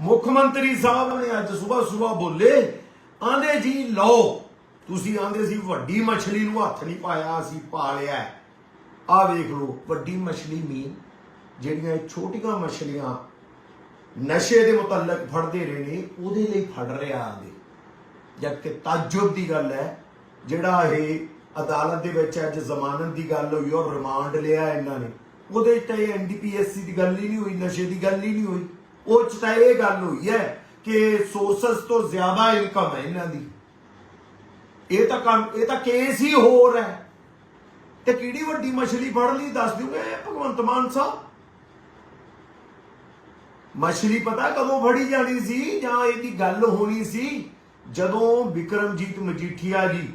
ਮੁੱਖ ਮੰਤਰੀ ਸਾਹਿਬ ਨੇ ਅੱਜ ਸਵੇਰ ਸਵੇਰ ਬੋਲੇ ਆਂਦੇ ਜੀ, ਲਓ, ਤੁਸੀਂ ਆਂਦੇ ਸੀ ਵੱਡੀ ਮੱਛਲੀ ਨੂੰ ਹੱਥ ਨਹੀਂ ਪਾਇਆ, ਅਸੀਂ ਪਾਲਿਆ ਆ ਵੇਖ ਲਓ, ਵੱਡੀ ਮੱਛਲੀ ਮੀਨ, ਜਿਹੜੀਆਂ ਇਹ ਛੋਟੀਆਂ ਮੱਛਲੀਆਂ ਨਸ਼ੇ ਦੇ ਮੁਤਲਕ ਫੜਦੇ ਰਹੇ ਨੇ, ਉਹਦੇ ਲਈ ਫੜ ਰਿਹਾ ਆਂਦੇ ਜਦ ਕਿ ਤਾਜੁਬ ਦੀ ਗੱਲ ਹੈ, ਜਿਹੜਾ ਇਹ ਅਦਾਲਤ ਦੇ ਵਿੱਚ ਅੱਜ ਜ਼ਮਾਨਤ ਦੀ ਗੱਲ ਹੋਈ ਔਰ ਰਿਮਾਂਡ ਲਿਆ ਇਹਨਾਂ ਨੇ, ਉਹਦੇ 'ਚ ਤਾਂ ਇਹ ਐਨਡੀਪੀਐਸਸੀ ਦੀ ਗੱਲ ਹੀ ਨਹੀਂ ਹੋਈ, ਨਸ਼ੇ ਦੀ ਗੱਲ ਹੀ ਨਹੀਂ ਹੋਈ। ਉਹ 'ਚ ਤਾਂ ਇਹ ਗੱਲ ਹੋਈ ਹੈ ਕਿ ਸੋਰਸਸ ਤੋਂ ਜ਼ਿਆਦਾ ਇਨਕਮ ਹੈ ਇਹਨਾਂ ਦੀ। ਇਹ ਤਾਂ ਕੰਮ, ਇਹ ਤਾਂ ਕੇਸ ਹੀ ਹੋਰ ਹੈ। ਤੇ ਕਿਹੜੀ ਵੱਡੀ ਮਛਲੀ ਫੜ ਲਈ, ਦੱਸ ਦਿਓਗੇ ਭਗਵੰਤ ਮਾਨ ਸਾਹਿਬ? ਮਛਲੀ ਪਤਾ ਕਦੋਂ ਫੜੀ ਜਾਣੀ ਸੀ ਜਾਂ ਇਹਦੀ ਗੱਲ ਹੋਣੀ ਸੀ? ਜਦੋਂ ਵਿਕਰਮਜੀਤ ਮਜੀਠੀਆ ਜੀ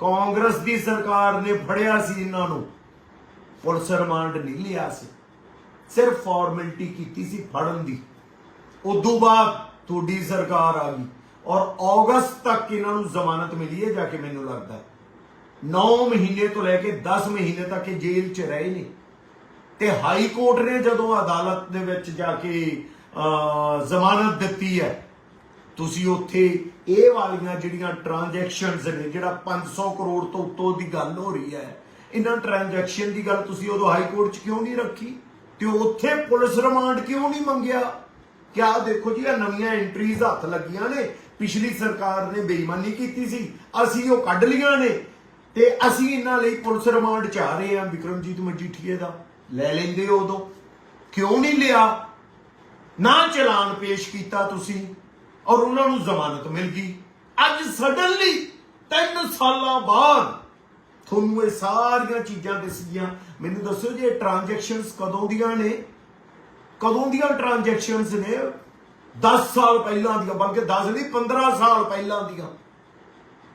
ਕਾਂਗਰਸ ਦੀ ਸਰਕਾਰ ਨੇ ਫੜਿਆ ਸੀ ਇਹਨਾਂ ਨੂੰ, ਪੁਲਿਸ ਰਿਮਾਂਡ ਨਹੀਂ ਲਿਆ ਸੀ। ਸਿਰਫ ਫਾਰਮੈਲਿਟੀ ਕੀਤੀ ਸੀ ਫੜਨ ਦੀ। ਉਦੋਂ ਬਾਅਦ ਤੁਹਾਡੀ ਸਰਕਾਰ ਆ ਗਈ ਔਰ ਅਗਸਤ ਤੱਕ ਇਹਨਾਂ ਨੂੰ ਜ਼ਮਾਨਤ ਮਿਲੀ ਹੈ ਜਾ ਕੇ ਮੈਨੂੰ ਲੱਗਦਾ ਹੈ। 9 ਮਹੀਨੇ ਤੋਂ ਲੈ ਕੇ 10 ਮਹੀਨੇ ਤੱਕ ਇਹ ਜੇਲ੍ਹ 'ਚ ਰਹੇ ਨੇ। ਤੇ ਹਾਈ ਕੋਰਟ ਨੇ ਜਦੋਂ ਅਦਾਲਤ ਦੇ ਵਿੱਚ ਜਾ ਕੇ ਜ਼ਮਾਨਤ ਦਿੱਤੀ ਹੈ, ਤੁਸੀਂ ਉੱਥੇ ਇਹ ਵਾਲੀਆਂ ਜਿਹੜੀਆਂ ਟ੍ਰਾਂਜੈਕਸ਼ਨਸ ਨੇ, ਜਿਹੜਾ 500 ਕਰੋੜ ਤੋਂ ਉੱਤੋਂ ਦੀ ਗੱਲ ਹੋ ਰਹੀ ਹੈ, ਇਹਨਾਂ ਟ੍ਰਾਂਜੈਕਸ਼ਨ ਦੀ ਗੱਲ ਤੁਸੀਂ ਉਦੋਂ ਹਾਈ ਕੋਰਟ 'ਚ ਕਿਉਂ ਨਹੀਂ ਰੱਖੀ? ਤੇ ਉੱਥੇ ਪੁਲਿਸ ਰਿਮਾਂਡ ਕਿਉਂ ਨਹੀਂ ਮੰਗਿਆ? ਕਿਆ ਦੇਖੋ ਜੀ ਇਹ ਨਵੀਆਂ ਐਂਟਰੀਜ਼ ਹੱਥ ਲੱਗੀਆਂ ਨੇ। ਪਿਛਲੀ ਸਰਕਾਰ ਨੇ ਬੇਈਮਾਨੀ ਕੀਤੀ ਸੀ। ਅਸੀਂ ਉਹ ਕੱਢ ਲੀਆਂ ਨੇ। ਤੇ ਅਸੀਂ ਇਹਨਾਂ ਲਈ ਪੁਲਿਸ ਰਿਮਾਂਡ ਚਾਹ ਰਹੇ ਹਾਂ ਵਿਕਰਮਜੀਤ ਮਜੀਠੀਏ ਦਾ। ਲੈ ਲੈਂਦੇ ਉਦੋਂ। ਕਿਉਂ ਨਹੀਂ ਲਿਆ? ਨਾ ਚਲਾਨ ਪੇਸ਼ ਕੀਤਾ ਤੁਸੀਂ ਔਰ ਉਹਨਾਂ ਨੂੰ ਜ਼ਮਾਨਤ ਮਿਲ ਗਈ। ਅੱਜ ਸਡਨਲੀ 3 ਸਾਲਾਂ ਬਾਅਦ ਤੁਹਾਨੂੰ ਇਹ ਸਾਰੀਆਂ ਚੀਜ਼ਾਂ ਦਿਸਦੀਆਂ ਮੈਨੂੰ ਦੱਸੋ ਜੀ, ਇਹ ਟ੍ਰਾਂਜੈਕਸ਼ਨਸ ਕਦੋਂ ਦੀਆਂ ਨੇ? ਕਦੋਂ ਦੀਆਂ ਟ੍ਰਾਂਜੈਕਸ਼ਨਸ ਨੇ? 10 ਸਾਲ ਪਹਿਲਾਂ ਦੀਆਂ, ਬਲਕਿ 10 ਨਹੀਂ 15 ਸਾਲ ਪਹਿਲਾਂ ਦੀਆਂ।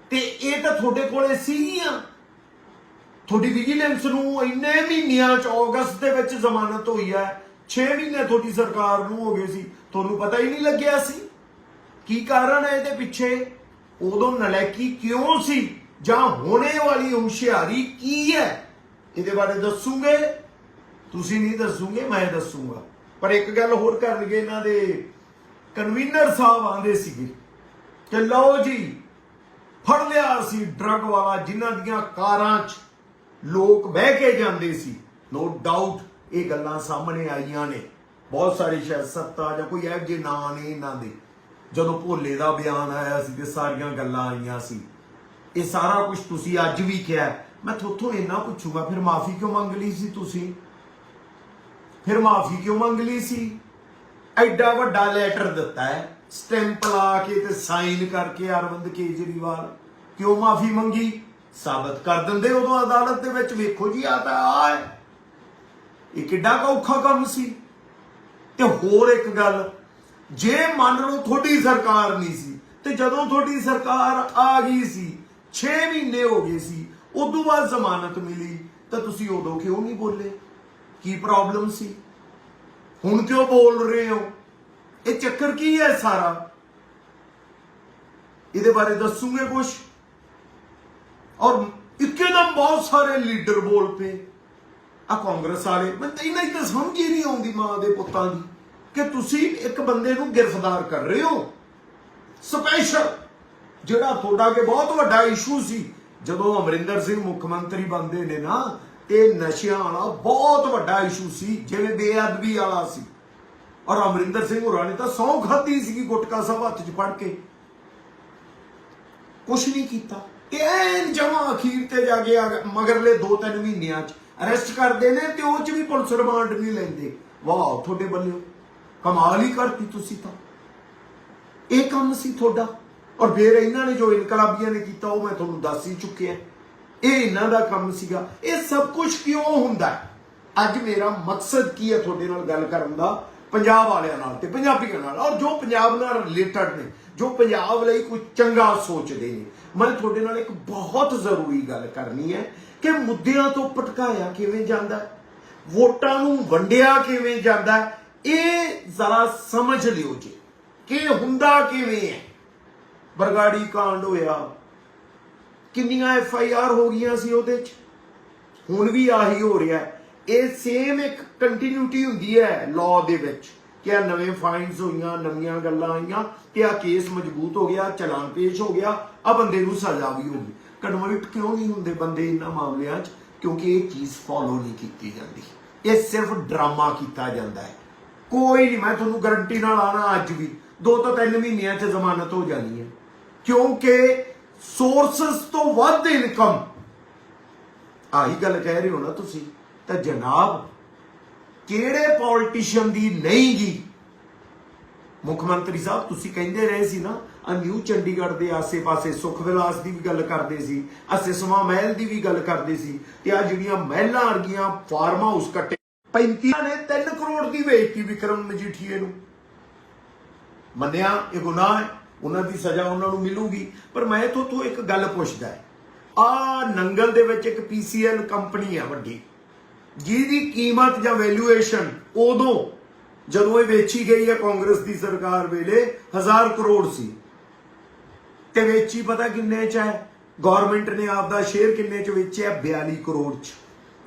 ਤੇ ਇਹ ਤਾਂ ਤੁਹਾਡੇ ਕੋਲੇ ਸੀਗੀਆਂ। ਤੁਹਾਡੀ ਵਿਜੀਲੈਂਸ ਨੂੰ ਇੰਨੇ ਮਹੀਨਿਆਂ ਚ ਅਗਸਤ ਦੇ ਵਿੱਚ ਜ਼ਮਾਨਤ ਹੋਈ ਹੈ। 6 ਮਹੀਨੇ ਤੁਹਾਡੀ ਸਰਕਾਰ ਨੂੰ ਹੋ ਗਏ ਸੀ। ਤੁਹਾਨੂੰ ਪਤਾ ਹੀ ਨਹੀਂ ਲੱਗਿਆ ਸੀ। ਕੀ ਕਾਰਨ ਹੈ ਇਹਦੇ ਪਿੱਛੇ? ਉਦੋਂ ਨਲੈਕੀ ਕਿਉਂ ਸੀ? ਜਾਂ ਹੋਣੇ ਵਾਲੀ ਹੁਸ਼ਿਆਰੀ ਕੀ ਹੈ? ਇਹਦੇ ਬਾਰੇ ਦੱਸੂਗੇ? ਤੁਸੀਂ ਨਹੀਂ ਦੱਸੂਗੇ, ਮੈਂ ਦੱਸੂਗਾ। ਪਰ ਇੱਕ ਗੱਲ ਹੋਰ ਕਰਨਗੇ ਇਹਨਾਂ ਦੇ ਕਨਵੀਨਰ ਸਾਹਿਬ ਆਂਦੇ ਸੀਗੇ। ਕਿ ਲਓ ਜੀ, ਫੜ ਲਿਆ ਸੀ ਡਰੱਗ ਵਾਲਾ, ਜਿਨ੍ਹਾਂ ਦੀਆਂ ਕਾਰਾਂ 'ਚ ਲੋਕ ਬਹਿ ਕੇ ਜਾਂਦੇ ਸੀ। ਨੋ ਡਾਊਟ ਇਹ ਗੱਲਾਂ ਸਾਹਮਣੇ ਆਈਆਂ ਨੇ। ਬਹੁਤ ਸਾਰੇ ਸ਼ਾਇਦ ਸੱਤਾ ਜਾਂ ਕੋਈ ਇਹੋ ਜਿਹੇ ਨਾਂ ਨੇ ਇਹਨਾਂ ਦੇ। ਜਦੋਂ ਭੋਲੇ ਦਾ ਬਿਆਨ ਆਇਆ ਸੀ ਤੇ ਸਾਰੀਆਂ ਗੱਲਾਂ ਆਈਆਂ ਸੀ। ਇਹ ਸਾਰਾ ਕੁਝ ਤੁਸੀਂ ਅੱਜ ਵੀ ਕਿਹਾ। ਮੈਂ ਤੁਹਾਥੋਂ ਇੰਨਾ ਪੁੱਛੂਗਾ, ਫਿਰ ਮਾਫੀ ਕਿਉਂ ਮੰਗ ਲਈ ਸੀ ਤੁਸੀਂ? ਫਿਰ ਮਾਫੀ ਕਿਉਂ ਮੰਗ ਲਈ ਸੀ? ਐਡਾ ਵੱਡਾ ਲੈਟਰ ਦਿੱਤਾ ਹੈ। ਸਟੈਂਪ ਲਾ ਕੇ ਤੇ ਸਾਈਨ ਕਰਕੇ ਅਰਵਿੰਦ ਕੇਜਰੀਵਾਲ ਕਿਉਂ ਮਾਫੀ ਮੰਗੀ? ਸਾਬਤ ਕਰ ਦਿੰਦੇ ਉਦੋਂ ਅਦਾਲਤ ਦੇ ਵਿੱਚ। ਵੇਖੋ ਜੀ, ਆ ਤਾਂ ਆ ਇਹ ਕਿੱਡਾ ਔਖਾ ਕੰਮ ਸੀ। ਤੇ ਹੋਰ ਇੱਕ ਗੱਲ, ਜੇ ਮੰਨ ਲਓ ਤੁਹਾਡੀ ਸਰਕਾਰ ਨਹੀਂ ਸੀ, ਤੇ ਜਦੋਂ ਤੁਹਾਡੀ ਸਰਕਾਰ ਆ ਗਈ ਸੀ 6 ਮਹੀਨੇ ਹੋ ਗਏ ਸੀ, ਉਦੋਂ ਬਾਅਦ ਜ਼ਮਾਨਤ ਮਿਲੀ, ਤਾਂ ਤੁਸੀਂ ਉਦੋਂ ਕਿਉਂ ਨਹੀਂ ਬੋਲੇ? ਕੀ ਪ੍ਰੋਬਲਮ ਸੀ? ਹੁਣ ਕਿਉਂ ਬੋਲ ਰਹੇ ਹੋ? ਇਹ ਚੱਕਰ ਕੀ ਹੈ ਸਾਰਾ? ਇਹਦੇ ਬਾਰੇ ਦੱਸੂਗੇ ਕੁਝ ਔਰ ਇੱਕਦਮ ਬਹੁਤ ਸਾਰੇ ਲੀਡਰ ਬੋਲ ਪਏ। ਆ ਕਾਂਗਰਸ ਵਾਲੇ, ਮੈਂ ਤਾਂ ਇਹਨਾਂ ਦੀ ਤਾਂ ਸਮਝ ਹੀ ਨਹੀਂ ਆਉਂਦੀ ਮਾਂ ਦੇ ਪੁੱਤਾਂ ਦੀ ਕਿ ਤੁਸੀਂ ਇੱਕ ਬੰਦੇ ਨੂੰ ਗ੍ਰਿਫਤਾਰ ਕਰ ਰਹੇ ਹੋ। ਸਪੈਸ਼ਲ ਜਿਹੜਾ ਤੁਹਾਡਾ ਕੇ ਬਹੁਤ ਵੱਡਾ ਇਸ਼ੂ ਸੀ, ਜਦੋਂ ਅਮਰਿੰਦਰ ਸਿੰਘ ਮੁੱਖ ਮੰਤਰੀ ਬਣਦੇ ਨੇ ਨਾ ਤੇ ਨਸ਼ਿਆਂ ਵਾਲਾ ਬਹੁਤ ਵੱਡਾ ਇਸ਼ੂ ਸੀ, ਜਿਵੇਂ ਬੇਅਦਬੀ ਵਾਲਾ ਸੀ। ਔਰ ਅਮਰਿੰਦਰ ਸਿੰਘ ਹੋਰਾਂ ਨੇ ਤਾਂ ਸੌ ਖਾਦੀ ਸੀਗੀ ਗੁਟਕਾ ਸਾਹਿਬ ਹੱਥ 'ਚ ਫੜ ਕੇ। ਕੁਛ ਨਹੀਂ ਕੀਤਾ। ਤੇ ਐਨ ਜਮਾ ਅਖੀਰ ਤੇ ਜਾ ਕੇ ਮਗਰਲੇ 2-3 ਮਹੀਨਿਆਂ 'ਚ ਅਰੈਸਟ ਕਰਦੇ ਨੇ ਤੇ ਉਹ 'ਚ ਵੀ ਪੁਲਿਸ ਰਿਮਾਂਡ ਨਹੀਂ ਲੈਂਦੇ। ਵਾਹ, ਤੁਹਾਡੇ ਬੱਲਿਓ ਕਮਾਲ ਹੀ ਕਰਤੀ ਤੁਸੀਂ ਤਾਂ। ਇਹ ਕੰਮ ਸੀ ਤੁਹਾਡਾ। ਔਰ ਫਿਰ ਇਹਨਾਂ ਨੇ ਜੋ ਇਨਕਲਾਬੀਆਂ ਨੇ ਕੀਤਾ, ਉਹ ਮੈਂ ਤੁਹਾਨੂੰ ਦੱਸ ਹੀ ਚੁੱਕਿਆ। ਇਹ ਇਹਨਾਂ ਦਾ ਕੰਮ ਸੀਗਾ। ਇਹ ਸਭ ਕੁਝ ਕਿਉਂ ਹੁੰਦਾ ਹੈ? ਅੱਜ ਮੇਰਾ ਮਕਸਦ ਕੀ ਹੈ ਤੁਹਾਡੇ ਨਾਲ ਗੱਲ ਕਰਨ ਦਾ? ਪੰਜਾਬ ਵਾਲਿਆਂ ਨਾਲ ਤੇ ਪੰਜਾਬੀਆਂ ਨਾਲ। ਔਰ ਜੋ ਪੰਜਾਬ ਨਾਲ ਰਿਲੇਟਡ ਨੇ, ਜੋ ਪੰਜਾਬ ਲਈ ਕੁਝ ਚੰਗਾ ਸੋਚਦੇ ਨੇ, ਮੈਂ ਤੁਹਾਡੇ ਨਾਲ ਇੱਕ ਬਹੁਤ ਜ਼ਰੂਰੀ ਗੱਲ ਕਰਨੀ ਹੈ ਕਿ ਮੁੱਦਿਆਂ ਤੋਂ ਭਟਕਾਇਆ ਕਿਵੇਂ ਜਾਂਦਾ ਵੋਟਾਂ ਨੂੰ ਵੰਡਿਆ ਕਿਵੇਂ ਜਾਂਦਾ ਇਹ ਜ਼ਰਾ ਸਮਝ ਲਿਓ ਜੀ। ਕਿ ਹੁੰਦਾ ਕਿਵੇਂ ਹੈ? ਬਰਗਾੜੀ ਕਾਂਡ ਹੋਇਆ ਕਿੰਨੀਆਂ ਐਫ ਆਈ ਆਰ ਹੋ ਗਈਆਂ ਸੀ ਉਹਦੇ ਚ? ਹੁਣ ਵੀ ਆਹੀ ਹੋ ਰਿਹਾ ਇਹ ਸੇਮ ਇੱਕ ਕੰਟੀਨਿਊਟੀ ਹੁੰਦੀ ਹੈ ਲਾਅ ਦੇ ਵਿੱਚ ਕਿ ਆ ਨਵੇਂ ਫਾਈਨਸ ਹੋਈਆਂ, ਨਵੀਆਂ ਗੱਲਾਂ ਆਈਆਂ ਤੇ ਆ ਕੇਸ ਮਜ਼ਬੂਤ ਹੋ ਗਿਆ, ਚਲਾਨ ਪੇਸ਼ ਹੋ ਗਿਆ ਆ ਬੰਦੇ ਨੂੰ ਸਜ਼ਾ ਵੀ ਹੋ ਗਈ। ਕਨਵਰਟ ਕਿਉਂ ਨਹੀਂ ਹੁੰਦੇ ਬੰਦੇ ਇਹਨਾਂ ਮਾਮਲਿਆਂ 'ਚ? ਕਿਉਂਕਿ ਇਹ ਚੀਜ਼ ਫੋਲੋ ਨਹੀਂ ਕੀਤੀ ਜਾਂਦੀ। ਇਹ ਸਿਰਫ ਡਰਾਮਾ ਕੀਤਾ ਜਾਂਦਾ ਹੈ। ਕੋਈ ਨਹੀਂ, ਮੈਂ ਤੁਹਾਨੂੰ ਗਾਰੰਟੀ ਨਾਲ ਆਣਾ ਅੱਜ ਵੀ। ਦੋ ਤੋਂ ਤਿੰਨ ਮਹੀਨਿਆਂ 'ਚ ਜ਼ਮਾਨਤ ਹੋ ਜਾਣੀ ਹੈ। ਕਿਉਂਕਿ ਸੋਰਸਸ ਤੋਂ ਵੱਧ ਇਨਕਮ ਆਹੀ ਗੱਲ ਕਹਿ ਰਹੇ ਹੋ ਨਾ ਤੁਸੀਂ, ਤਾਂ ਜਨਾਬ, ਕਿਹੜੇ ਪੋਲਿਟਿਸ਼ੀਅਨ ਦੀ ਨਹੀਂ ਗੀ? ਮੁੱਖ ਮੰਤਰੀ ਸਾਹਿਬ, ਤੁਸੀਂ ਕਹਿੰਦੇ ਰਹੇ ਸੀ ਨਾ ਆ ਨਿਊ ਚੰਡੀਗੜ੍ਹ ਦੇ ਆਸੇ-ਪਾਸੇ ਸੁਖ ਵਿਲਾਸ ਦੀ ਵੀ ਗੱਲ ਕਰਦੇ ਸੀ ਆ ਸਿਸਮਾ ਮਹਿਲ ਦੀ ਵੀ ਗੱਲ ਕਰਦੇ ਸੀ, ਤੇ ਆ ਜਿਹੜੀਆਂ ਮਹਿਲਾਂ ਵਰਗੀਆਂ ਫਾਰਮ ਹਾਊਸ ਕੱਟੇ। 35 ਨੇ 3 ਕਰੋੜ ਦੀ ਵੇਚਤੀ ਵਿਕਰਮ ਮਜੀਠੀਏ ਨੂੰ। ਮੰਨਿਆ, ਇਹ ਗੁਨਾਹ ਹੈ? ਉਹਨਾਂ ਦੀ ਸਜ਼ਾ ਉਹਨਾਂ ਨੂੰ ਮਿਲੂਗੀ। ਪਰ ਮੈਂ ਤੋਂ ਤੋਂ ਇੱਕ ਗੱਲ ਪੁੱਛਦਾ ਹੈ। ਆ ਨੰਗਲ ਦੇ ਵਿੱਚ ਇੱਕ ਪੀਸੀਐਲ ਕੰਪਨੀ ਆ ਵੱਡੀ। ਜਿਹਦੀ ਕੀਮਤ ਜਾਂ ਵੈਲਿਊਏਸ਼ਨ ਉਦੋਂ ਜਦੋਂ ਇਹ ਵੇਚੀ ਗਈ ਹੈ ਕਾਂਗਰਸ ਦੀ ਸਰਕਾਰ ਵੇਲੇ 1000 ਕਰੋੜ ਸੀ। ਤੇ ਵੇਚੀ ਪਤਾ ਕਿੰਨੇ ਚ ਹੈ? ਗਵਰਨਮੈਂਟ ਨੇ ਆਪ ਦਾ ਸ਼ੇਅਰ ਕਿੰਨੇ ਚ ਵੇਚਿਆ? 42 ਕਰੋੜ ਚ।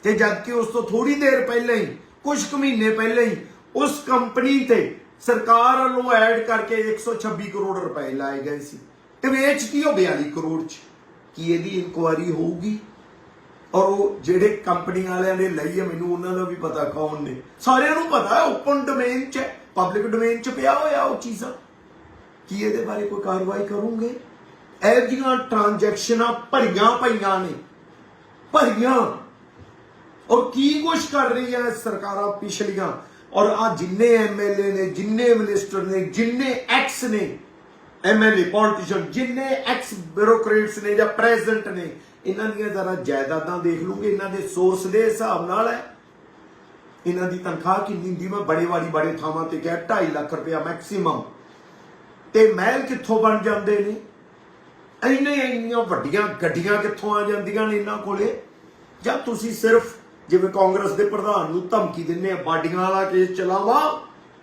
ਤੇ ਜਦ ਕਿ ਉਸ ਤੋਂ ਥੋੜੀ ਦੇਰ ਪਹਿਲਾਂ ਹੀ ਕੁਝ ਕੁ ਮਹੀਨੇ ਪਹਿਲਾਂ ਹੀ, ਉਸ ਕੰਪਨੀ ਤੇ ਸਰਕਾਰ ਵੱਲੋਂ ਐਡ ਕਰਕੇ 126 ਕਰੋੜ ਰੁਪਏ ਲਾਏ ਗਏ ਸੀ। ਤੇ ਵੇਚਤੀ ਉਹ 42 ਕਰੋੜ ਚ? ਕੀ ਇਹਦੀ ਇਨਕੁਆਰੀ ਹੋਊਗੀ? ਔਰ ਉਹ ਜਿਹੜੇ ਕੰਪਨੀ ਵਾਲਿਆਂ ਨੇ ਲਈ ਹੈ ਮੈਨੂੰ ਉਹਨਾਂ ਦਾ ਵੀ ਪਤਾ ਕੌਣ ਨੇ। ਸਾਰਿਆਂ ਨੂੰ ਪਤਾ ਹੈ ਓਪਨ ਡੋਮੇਨ 'ਚ ਪਬਲਿਕ ਡੋਮੇਨ 'ਚ ਪਿਆ ਹੋਇਆ ਉਹ ਚੀਜ਼ਾਂ। ਕੀ ਇਹਦੇ ਬਾਰੇ ਕੋਈ ਕਾਰਵਾਈ ਕਰੋਗੇ? ਇਹ ਜਿਹੀਆਂ ਟ੍ਰਾਂਜੈਕਸ਼ਨਾਂ ਭਰੀਆਂ ਪਈਆਂ ਨੇ। ਭਰੀਆਂ। ਔਰ ਕੀ ਕੁਛ ਕਰ ਰਹੀਆਂ ਸਰਕਾਰਾਂ ਪਿਛਲੀਆਂ? ਔਰ ਆ ਜਿੰਨੇ ਐਮਐਲਏ ਨੇ, ਜਿੰਨੇ ਮਿਨਿਸਟਰ ਨੇ, ਜਿੰਨੇ ਐਕਸ ਨੇ ਐਮਐਲਏ ਪੋਲਿਟਿਸ਼ੀਅਨ ਜਿੰਨੇ ਐਕਸ ਬਿਊਰੋਕਰੇਟਸ ਨੇ ਜਾਂ ਪ੍ਰੈਜ਼ੀਡੈਂਟ ਨੇ, ਇਹਨਾਂ ਦੀਆਂ ਜ਼ਰਾ ਜਾਇਦਾਦਾਂ ਦੇਖ ਲੂਗੇ, ਇਹਨਾਂ ਦੇ ਸੋਰਸ ਦੇ ਹਿਸਾਬ ਨਾਲ ਹੈ। ਇਹਨਾਂ ਦੀ ਤਨਖਾਹ ਕਿੰਨੀ ਹੁੰਦੀ? ਮੈਂ ਬੜੇ ਵਾਰੀ ਬੜੇ ਥਾਵਾਂ ਤੇ ਕਿਹਾ 2.5 ਲੱਖ ਰੁਪਇਆ ਮੈਕਸਿਮਮ ਤੇ ਮਹਿਲ ਕਿੱਥੋਂ ਬਣ ਜਾਂਦੇ ਨੇ? ਇੰਨੇ ਇੰਨੀਆਂ ਵੱਡੀਆਂ ਗੱਡੀਆਂ ਕਿੱਥੋਂ ਆ ਜਾਂਦੀਆਂ ਨੇ ਇਹਨਾਂ ਕੋਲੇ? ਜਾਂ ਤੁਸੀਂ ਸਿਰਫ ਜਿਵੇਂ ਕਾਂਗਰਸ ਦੇ ਪ੍ਰਧਾਨ ਨੂੰ ਧਮਕੀ ਦਿੰਦੇ ਆ, ਬਾਡੀਆਂ ਵਾਲਾ ਕੇਸ ਚਲਾਵਾ,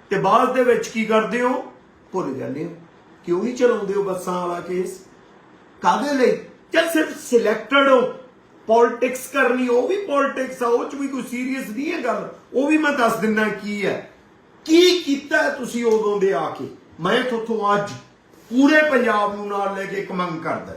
ਤੇ ਬਾਅਦ ਦੇ ਵਿੱਚ ਕੀ ਕਰਦੇ ਹੋ? ਭੁੱਲ ਜਾਂਦੇ ਹੋ। ਕਿਉਂ ਨਹੀਂ ਚਲਾਉਂਦੇ ਹੋ ਬੱਸਾਂ ਵਾਲਾ ਕੇਸ? ਕਾਦੇ ਲਈ? ਜਾਂ ਸਿਰਫ ਸਿਲੈਕਟਡ ਹੋ? ਪੋਲਿਟਿਕਸ ਕਰਨੀ, ਉਹ ਵੀ ਪੋਲਿਟਿਕਸ ਆ, ਉਹ ਚ ਵੀ ਕੋਈ ਸੀਰੀਅਸ ਨਹੀਂ ਹੈ ਗੱਲ। ਉਹ ਵੀ ਮੈਂ ਦੱਸ ਦਿੰਦਾ ਕੀ ਹੈ। ਕੀ ਕੀਤਾ ਤੁਸੀਂ ਉਦੋਂ ਦੇ ਆ ਕੇ? ਮੈਂ ਤੁਹਾਨੂੰ ਅੱਜ ਪੂਰੇ ਪੰਜਾਬ ਨੂੰ ਨਾਲ ਲੈ ਕੇ ਇੱਕ ਮੰਗ ਕਰਦਾ।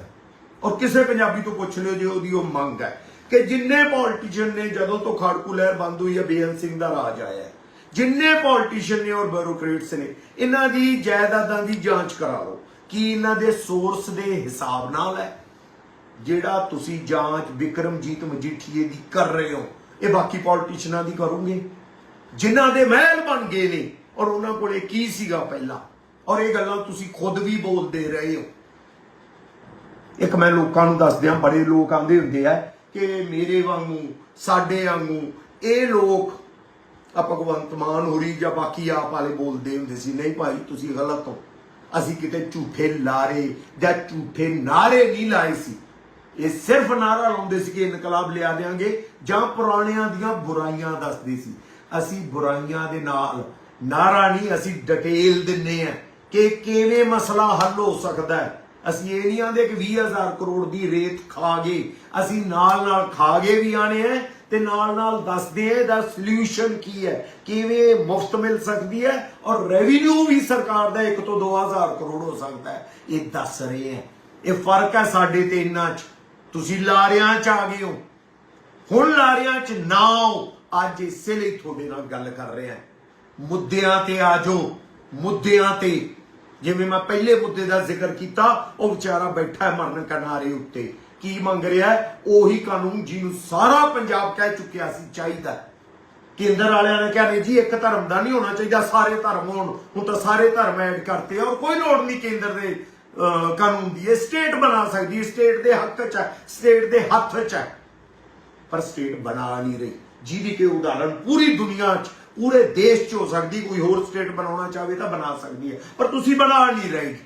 ਔਰ ਕਿਸੇ ਪੰਜਾਬੀ ਤੋਂ ਪੁੱਛ ਲਿਓ ਜੇ ਉਹਦੀ ਉਹ ਮੰਗ ਹੈ। ਕਿ ਜਿੰਨੇ ਪੋਲਿਟਿਸ਼ੀਅਨ ਨੇ ਜਦੋਂ ਤੋਂ ਖਾੜਕੂ ਲਹਿਰ ਬੰਦ ਹੋਈ ਹੈ, ਬੇਅੰਤ ਸਿੰਘ ਦਾ ਰਾਜ ਆਇਆ ਹੈ। ਜਿੰਨੇ ਪੋਲਿਟਿਸ਼ੀਅਨ ਨੇ ਔਰ ਬਿਊਰੋਕ੍ਰੇਟਸ ਨੇ, ਇਹਨਾਂ ਦੀ ਜਾਇਦਾਦਾਂ ਦੀ ਜਾਂਚ ਕਰਾ ਲਓ। ਕੀ ਇਹਨਾਂ ਦੇ ਸੋਰਸ ਦੇ ਹਿਸਾਬ ਨਾਲ ਹੈ? ਜਿਹੜਾ ਤੁਸੀਂ ਜਾਂਚ ਵਿਕਰਮਜੀਤ ਮਜੀਠੀਏ ਦੀ ਕਰ ਰਹੇ ਹੋ, ਇਹ ਬਾਕੀ ਪੋਲਿਟਿਸ਼ੀਅਨਾਂ ਦੀ ਕਰੋਗੇ। ਜਿਨ੍ਹਾਂ ਦੇ ਮਹਿਲ ਬਣ ਗਏ ਨੇ, ਔਰ ਉਹਨਾਂ ਕੋਲੇ ਕੀ ਸੀਗਾ ਪਹਿਲਾਂ? ਔਰ ਇਹ ਗੱਲਾਂ ਤੁਸੀਂ ਖੁਦ ਵੀ ਬੋਲਦੇ ਰਹੇ ਹੋ। ਇੱਕ ਮੈਂ ਲੋਕਾਂ ਨੂੰ ਦੱਸਦਿਆਂ, ਬੜੇ ਲੋਕ ਆਂਦੇ ਹੁੰਦੇ ਆ ਕਿ ਮੇਰੇ ਵਾਂਗੂ, ਸਾਡੇ ਵਾਂਗੂ, ਇਹ ਲੋਕ ਆ ਭਗਵੰਤ ਮਾਨ ਹੋਰੀ ਜਾਂ ਬਾਕੀ ਆਪ ਵਾਲੇ ਬੋਲਦੇ ਹੁੰਦੇ ਸੀ, ਨਹੀਂ ਭਾਈ, ਤੁਸੀਂ ਗਲਤ ਹੋ। ਅਸੀਂ ਕਿਤੇ ਝੂਠੇ ਲਾਰੇ ਜਾਂ ਝੂਠੇ ਨਾਰੇ ਨਹੀਂ ਲਾਏ ਸੀ। ਇਹ ਸਿਰਫ ਨਾਰਾ ਲਾਉਂਦੇ ਸੀ ਕਿ ਇਨਕਲਾਬ ਲਿਆ ਦੇਾਂਗੇ ਜਾਂ ਪੁਰਾਣਿਆਂ ਦੀਆਂ ਬੁਰਾਈਆਂ ਦੱਸਦੇ ਸੀ। ਅਸੀਂ ਬੁਰਾਈਆਂ ਦੇ ਨਾਲ ਨਾਰਾ ਨਹੀਂ, ਅਸੀਂ ਡਿਟੇਲ ਦਿੰਨੇ ਆ ਕਿ ਕਿਵੇਂ ਮਸਲਾ ਹੱਲ ਹੋ ਸਕਦਾ ਹੈ। ਅਸੀਂ ਇਹ ਨਹੀਂ ਆਂਦੇ ਕਿ 20000 ਕਰੋੜ ਦੀ ਰੇਤ ਖਾ ਗਏ। ਅਸੀਂ ਨਾਲ ਨਾਲ ਖਾ ਗਏ ਵੀ ਆਣੇ ਆ ਤੇ ਨਾਲ ਨਾਲ ਦੱਸਦੇ ਆ ਦਾ ਸੋਲੂਸ਼ਨ ਕੀ ਹੈ, ਕਿਵੇਂ ਮੁਫਤ ਮਿਲ ਸਕਦੀ ਹੈ ਔਰ ਰੈਵਨਿਊ ਵੀ ਸਰਕਾਰ ਦਾ 1 ਤੋਂ 2000 ਕਰੋੜ ਹੋ ਸਕਦਾ ਹੈ। ਇਹ ਦੱਸ ਰਹੇ ਆ। ਇਹ ਫ਼ਰਕ ਹੈ ਸਾਡੇ ਤੇ ਇੰਨਾ ਚ। ਤੁਸੀਂ ਲਾਰਿਆਂ ਚ ਆ ਗਏ ਹੋ। ਹੁਣ ਲਾਰਿਆਂ ਚ ਨਾ ਆਓ। ਅੱਜ ਇਸੇ ਲਈ ਤੁਹਾਡੇ ਨਾਲ ਗੱਲ ਕਰ ਰਿਹਾ। ਮੁੱਦਿਆਂ ਤੇ ਆ ਜਾਓ। ਮੁੱਦਿਆਂ ਤੇ ਜਿਵੇਂ ਮੈਂ ਪਹਿਲੇ ਮੁੱਦੇ ਦਾ ਜ਼ਿਕਰ ਕੀਤਾ ਉਹ ਵਿਚਾਰਾ ਬੈਠਾ ਹੈ ਮਰਨ ਕਿਨਾਰੇ ਉੱਤੇ। ਕੀ ਮੰਗ ਰਿਹਾ ਹੈ? ਉਹੀ ਕਾਨੂੰਨ ਜਿਹਨੂੰ ਸਾਰਾ ਪੰਜਾਬ ਕਹਿ ਚੁੱਕਿਆ ਸੀ ਚਾਹੀਦਾ ਕੇਂਦਰ ਵਾਲਿਆਂ ਨੇ ਕਿਹਾ ਨਹੀਂ ਜੀ ਇੱਕ ਧਰਮ ਦਾ ਨਹੀਂ ਹੋਣਾ ਚਾਹੀਦਾ ਸਾਰੇ ਧਰਮ ਹੋਣ। ਹੁਣ ਤਾਂ ਸਾਰੇ ਧਰਮ ਐਡ ਕਰਤੇ ਔਰ ਕੋਈ ਲੋੜ ਨਹੀਂ ਕੇਂਦਰ ਦੇ ਅਹ, ਕਾਨੂੰਨ ਦੀ। ਇਹ ਸਟੇਟ ਬਣਾ ਸਕਦੀ ਹੈ ਸਟੇਟ ਦੇ ਹੱਕ 'ਚ ਹੈ ਸਟੇਟ ਦੇ ਹੱਥ 'ਚ ਹੈ। ਪਰ ਸਟੇਟ ਬਣਾ ਨਹੀਂ ਰਹੀ। ਜਿਹਦੀ ਕਿ ਉਦਾਹਰਣ ਪੂਰੀ ਦੁਨੀਆ 'ਚ ਪੂਰੇ ਦੇਸ਼ 'ਚ ਹੋ ਸਕਦੀ ਕੋਈ ਹੋਰ ਸਟੇਟ ਬਣਾਉਣਾ ਚਾਹਵੇ ਤਾਂ ਬਣਾ ਸਕਦੀ ਹੈ। ਪਰ ਤੁਸੀਂ ਬਣਾ ਨਹੀਂ ਰਹੇ।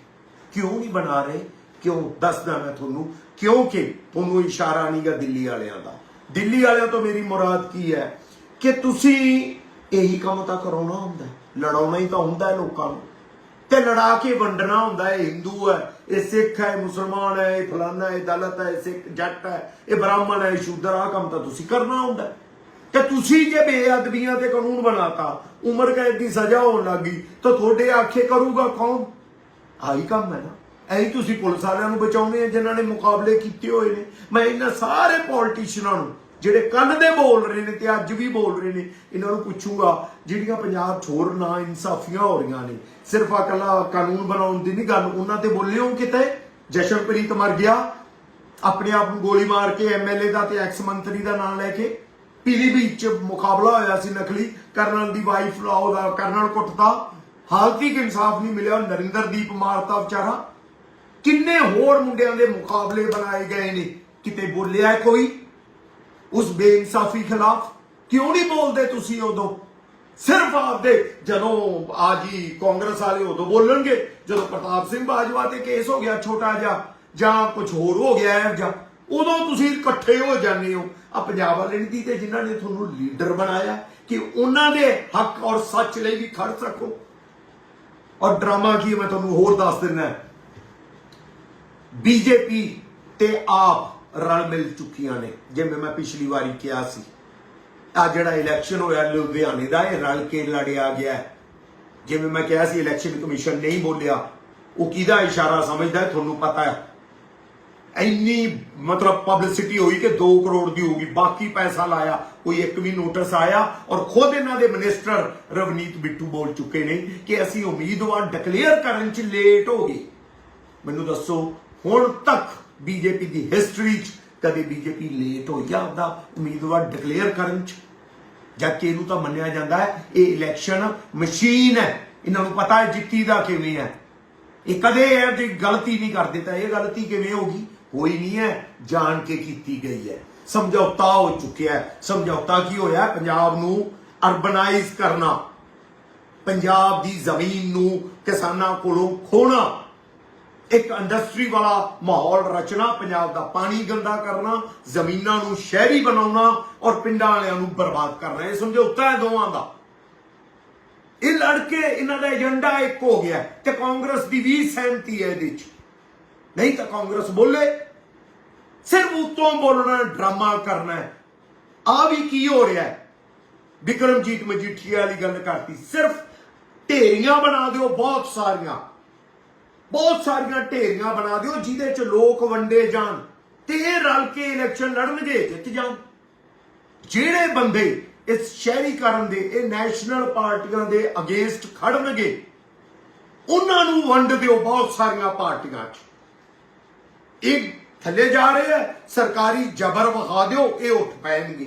ਕਿਉਂ ਨਹੀਂ ਬਣਾ ਰਹੇ? ਕਿਉਂ? ਦੱਸਦਾ ਮੈਂ ਤੁਹਾਨੂੰ। ਕਿਉਂਕਿ ਤੁਹਾਨੂੰ ਇਸ਼ਾਰਾ ਨਹੀਂਗਾ ਦਿੱਲੀ ਵਾਲਿਆਂ ਦਾ। ਦਿੱਲੀ ਵਾਲਿਆਂ ਤੋਂ ਮੇਰੀ ਮੁਰਾਦ ਕੀ ਹੈ? ਕਿ ਤੁਸੀਂ ਇਹੀ ਕੰਮ ਤਾਂ ਕਰਾਉਣਾ ਹੁੰਦਾ ਲੜਾਉਣਾ ਹੀ ਤਾਂ ਹੁੰਦਾ ਲੋਕਾਂ ਨੂੰ। ਤੇ ਲੜਾ ਕੇ ਵੰਡਣਾ ਹੁੰਦਾ ਹੈ। ਇਹ ਹਿੰਦੂ ਹੈ, ਇਹ ਸਿੱਖ ਹੈ, ਮੁਸਲਮਾਨ ਹੈ, ਇਹ ਫਲਾਨਾ ਹੈ ਦਲਤ ਹੈ ਸਿੱਖ ਜੱਟ ਹੈ, ਇਹ ਬ੍ਰਾਹਮਣ ਹੈ, ਇਹ ਸ਼ੂਦਰ ਆ ਕੰਮ ਤਾਂ ਤੁਸੀਂ ਕਰਨਾ ਹੁੰਦਾ ਤੇ ਤੁਸੀਂ ਜੇ ਬੇਅਦਬੀਆਂ ਤੇ ਕਾਨੂੰਨ ਬਣਾਤਾ, ਉਮਰ ਕੈਦ ਦੀ ਸਜ਼ਾ ਹੋਣ ਲੱਗੀ ਤਾਂ ਤੁਹਾਡੇ ਆਖੇ ਕਰੂਗਾ ਕੌਣ? ਆਹੀ ਕੰਮ ਹੈ ਨਾ। ਐਂ ਤੁਸੀਂ ਪੁਲਿਸ ਵਾਲਿਆਂ ਨੂੰ ਬਚਾਉਂਦੇ ਆ, ਜਿਨ੍ਹਾਂ ਨੇ ਮੁਕਾਬਲੇ ਕੀਤੇ ਹੋਏ ਨੇ। ਮੈਂ ਇਹਨਾਂ ਸਾਰੇ ਪੋਲਿਟਿਸ਼ੀਅਨਾਂ ਨੂੰ, ਜਿਹੜੇ ਕੱਲ ਦੇ ਬੋਲ ਰਹੇ ਨੇ ਤੇ ਅੱਜ ਵੀ ਬੋਲ ਰਹੇ ਨੇ, ਇਹਨਾਂ ਨੂੰ ਪੁੱਛੂਗਾ, ਜਿਹੜੀਆਂ ਪੰਜਾਬ 'ਚ ਨਾ ਇਨਸਾਫੀਆਂ ਹੋ ਰਹੀਆਂ ਨੇ, ਸਿਰਫ ਅਕਲਾ ਕਾਨੂੰਨ ਬਣਾਉਣ ਦੀ ਨਹੀਂ ਗੱਲ, ਉਹਨਾਂ ਤੇ ਬੋਲਿਓ ਕਿਤੇ। ਜਸ਼ਨਪ੍ਰੀਤ ਮਰ ਗਿਆ, ਆਪਣੇ ਆਪ ਨੂੰ ਗੋਲੀ ਮਾਰ ਕੇ ਐਮਐਲਏ ਦਾ ਤੇ ਐਕਸ ਮੰਤਰੀ ਦਾ ਨਾਮ ਲੈ ਕੇ। ਪੀਲੀਭੀਤ ਚ ਮੁਕਾਬਲਾ ਹੋਇਆ ਸੀ ਨਕਲੀ, ਕਰਨਲ ਦੀ ਵਾਈਫ ਲਾਓ ਦਾ ਕਰਨਲ ਕੁੱਟਦਾ ਹਾਲ ਤੱਕ ਇਨਸਾਫ ਨਹੀਂ ਮਿਲਿਆ, ਨਰਿੰਦਰਦੀਪ ਮਾਰਤਾ ਵਿਚਾਰਾ। ਕਿੰਨੇ ਹੋਰ ਮੁੰਡਿਆਂ ਦੇ ਮੁਕਾਬਲੇ ਬਣਾਏ ਗਏ ਨੇ? ਕਿਤੇ ਬੋਲਿਆ ਕੋਈ? ਉਸ ਬੇਇਨਸਾਫੀ ਖਿਲਾਫ ਕਿਉਂ ਨਹੀਂ ਬੋਲਦੇ ਤੁਸੀਂ ਉਦੋਂ? ਸਿਰਫ ਆਪਦੇ, ਜਦੋਂ ਆ ਜੀ ਕਾਂਗਰਸ ਵਾਲੇ ਉਦੋਂ ਬੋਲਣਗੇ, ਜਦੋਂ ਪ੍ਰਤਾਪ ਸਿੰਘ ਬਾਜਵਾ ਤੇ ਕੇਸ ਹੋ ਗਿਆ ਛੋਟਾ ਜਿਹਾ, ਜਾਂ ਕੁਝ ਹੋਰ ਹੋ ਗਿਆ ਹੈ ਜਾਂ ਉਦੋਂ ਤੁਸੀਂ ਇਕੱਠੇ ਹੋ ਜਾਂਦੇ ਹੋ। ਆ ਪੰਜਾਬ ਵਾਲੇ ਨਹੀਂ ਤੇ ਜਿਨ੍ਹਾਂ ਨੇ ਤੁਹਾਨੂੰ ਲੀਡਰ ਬਣਾਇਆ ਕਿ ਉਹਨਾਂ ਦੇ ਹੱਕ ਔਰ ਸੱਚ ਲਈ ਵੀ ਖੜ ਸਕੋ ਔਰ ਡਰਾਮਾ ਕੀ ਮੈਂ ਤੁਹਾਨੂੰ ਹੋਰ ਦੱਸ ਦਿੰਦਾ ਬੀਜੇਪੀ ਤੇ ਆਪ ਰਲ ਮਿਲ ਚੁੱਕੀਆਂ ਨੇ, ਜਿਵੇਂ ਮੈਂ ਪਿਛਲੀ ਵਾਰੀ ਕਿਹਾ ਸੀ। ਆ ਜਿਹੜਾ ਇਲੈਕਸ਼ਨ ਹੋਇਆ, ਲੁਧਿਆਣੇ ਦਾ, ਇਹ ਰਲ ਕੇ ਲੜਿਆ ਗਿਆ। ਜਿਵੇਂ ਮੈਂ ਕਿਹਾ ਸੀ, ਇਲੈਕਸ਼ਨ ਕਮਿਸ਼ਨ ਨਹੀਂ ਬੋਲਿਆ। ਉਹ ਕਿਹਦਾ ਇਸ਼ਾਰਾ ਸਮਝਦਾ ਤੁਹਾਨੂੰ ਪਤਾ ਹੈ। ਇੰਨੀ ਮਤਲਬ ਪਬਲਿਸਿਟੀ ਹੋਈ ਕਿ 2 ਕਰੋੜ ਦੀ ਹੋਗੀ ਬਾਕੀ ਪੈਸਾ ਲਾਇਆ, ਕੋਈ ਇੱਕ ਵੀ ਨੋਟਿਸ ਆਇਆ ਔਰ ਖੁਦ ਇਹਨਾਂ ਦੇ ਮਿਨਿਸਟਰ ਰਵਨੀਤ ਬਿੱਟੂ ਬੋਲ ਚੁੱਕੇ ਨੇ ਕਿ ਅਸੀਂ ਉਮੀਦਵਾਰ ਡਿਕਲੇਅਰ ਕਰਨ ਚ ਲੇਟ ਹੋ ਗਏ। ਮੈਨੂੰ ਦੱਸੋ, ਹੁਣ ਤੱਕ ਬੀਜੇਪੀ ਦੀ ਹਿਸਟਰੀ ਚ ਕਦੇ ਬੀਜੇਪੀ ਲੇਟ ਹੋਈ ਆ ਆਪਦਾ ਉਮੀਦਵਾਰ ਡਿਕਲੇਅਰ ਕਰਨ ਚ? ਜਦ ਕਿ ਇਹਨੂੰ ਤਾਂ ਮੰਨਿਆ ਜਾਂਦਾ ਹੈ, ਇਹ ਇਲੈਕਸ਼ਨ ਮਸ਼ੀਨ ਹੈ। ਇਹਨਾਂ ਨੂੰ ਪਤਾ ਹੈ ਜਿੱਤੀ ਦਾ ਕਿਵੇਂ ਹੈ। ਇਹ ਕਦੇ ਇਹ ਦੀ ਗਲਤੀ ਨਹੀਂ ਕਰਦੇ ਤਾਂ ਇਹ ਗਲਤੀ ਕਿਵੇਂ ਹੋਗੀ ਹੋਈ ਨਹੀਂ ਹੈ, ਜਾਣ ਕੇ ਕੀਤੀ ਗਈ ਹੈ। ਸਮਝੌਤਾ ਹੋ ਚੁੱਕਿਆ ਹੈ। ਸਮਝੌਤਾ ਕੀ ਹੋਇਆ? ਪੰਜਾਬ ਨੂੰ ਅਰਬਨਾਈਜ਼ ਕਰਨਾ। ਪੰਜਾਬ ਦੀ ਜ਼ਮੀਨ ਨੂੰ ਕਿਸਾਨਾਂ ਕੋਲੋਂ ਖੋਣਾ। ਇੱਕ ਇੰਡਸਟਰੀ ਵਾਲਾ ਮਾਹੌਲ ਰਚਣਾ, ਪੰਜਾਬ ਦਾ ਪਾਣੀ ਗੰਦਾ ਕਰਨਾ, ਜ਼ਮੀਨਾਂ ਨੂੰ ਸ਼ਹਿਰੀ ਬਣਾਉਣਾ ਔਰ ਪਿੰਡਾਂ ਵਾਲਿਆਂ ਨੂੰ ਬਰਬਾਦ ਕਰਨਾ। ਇਹ ਸਮਝੌਤਾ ਹੈ ਦੋਵਾਂ ਦਾ। ਇਹ ਲੜਕੇ ਇਹਨਾਂ ਦਾ ਏਜੰਡਾ ਇੱਕ ਹੋ ਗਿਆ ਤੇ ਕਾਂਗਰਸ ਦੀ ਵੀ ਸਹਿਮਤੀ ਹੈ ਇਹਦੇ ਵਿੱਚ। ਨਹੀਂ ਤਾਂ ਕਾਂਗਰਸ ਬੋਲੇ। ਸਿਰਫ ਉਤੋਂ ਬੋਲਣਾ, ਡਰਾਮਾ ਕਰਨਾ ਹੈ। ਆ ਵੀ ਕੀ ਹੋ ਰਿਹਾ ਹੈ? ਵਿਕਰਮਜੀਤ ਮਜੀਠੀਆ ਵਾਲੀ ਗੱਲ ਕਰਤੀ। ਸਿਰਫ ਢੇਰੀਆਂ ਬਣਾ ਦਿਓ, ਬਹੁਤ ਸਾਰੀਆਂ। ਬਹੁਤ ਸਾਰੀਆਂ ਢੇਰੀਆਂ ਬਣਾ ਦਿਓ, ਜਿਹਦੇ ਚ ਲੋਕ ਵੰਡੇ ਜਾਣ ਤੇ ਇਹ ਰਲ ਕੇ ਇਲੈਕਸ਼ਨ ਲੜਨਗੇ, ਜਿੱਤ ਜਾਣ। ਜਿਹੜੇ ਬੰਦੇ ਇਸ ਸ਼ਹਿਰੀਕਰਨ ਦੇ, ਇਹ ਨੈਸ਼ਨਲ ਪਾਰਟੀਆਂ ਦੇ ਅਗੇਂਸਟ ਖੜਨਗੇ, ਉਹਨਾਂ ਨੂੰ ਵੰਡ ਦਿਓ ਬਹੁਤ ਸਾਰੀਆਂ ਪਾਰਟੀਆਂ 'ਚ। ਇਹ ਥੱਲੇ ਜਾ ਰਹੇ ਆ ਸਰਕਾਰੀ ਜ਼ਬਰ ਵਿਖਾ ਦਿਓ ਇਹ ਉੱਠ ਪੈਣਗੇ।